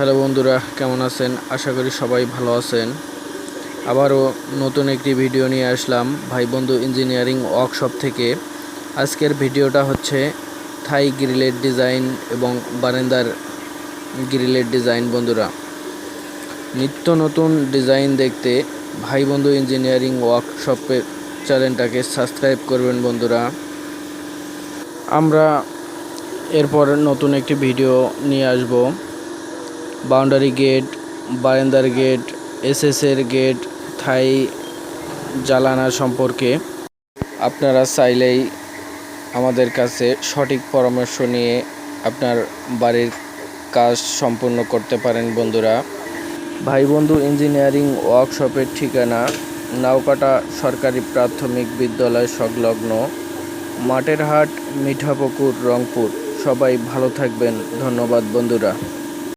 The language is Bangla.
হ্যালো বন্ধুরা, কেমন আছেন? আশা করি সবাই ভালো আছেন। আবারও নতুন একটি ভিডিও নিয়ে আসলাম ভাই বন্ধু ইঞ্জিনিয়ারিং ওয়ার্কশপ থেকে। আজকের ভিডিওটা হচ্ছে থাই গ্রিলের ডিজাইন এবং বারেন্দার গ্রিলের ডিজাইন বন্ধুরা। নিত্য নতুন ডিজাইন দেখতে ভাই বন্ধু ইঞ্জিনিয়ারিং ওয়ার্কশপের চ্যানেলটাকে সাবস্ক্রাইব করবেন বন্ধুরা। আমরা এরপর নতুন একটি ভিডিও নিয়ে আসব। বাউন্ডারি গেট, বারান্দার গেট এসএসের গেট, থাই জ্বালানা সম্পর্কে আপনারা চাইলেই আমাদের কাছে সঠিক পরামর্শ নিয়ে আপনার বাড়ির কাজ সম্পূর্ণ করতে পারেন, বন্ধুরা। ভাই বন্ধু, ইঞ্জিনিয়ারিং ওয়ার্কশপের ঠিকানা নাওকাটা সরকারি প্রাথমিক বিদ্যালয় সংলগ্ন মাঠের হাট মিঠাপুকুর, রংপুর। সবাই ভালো থাকবেন। ধন্যবাদ, বন্ধুরা।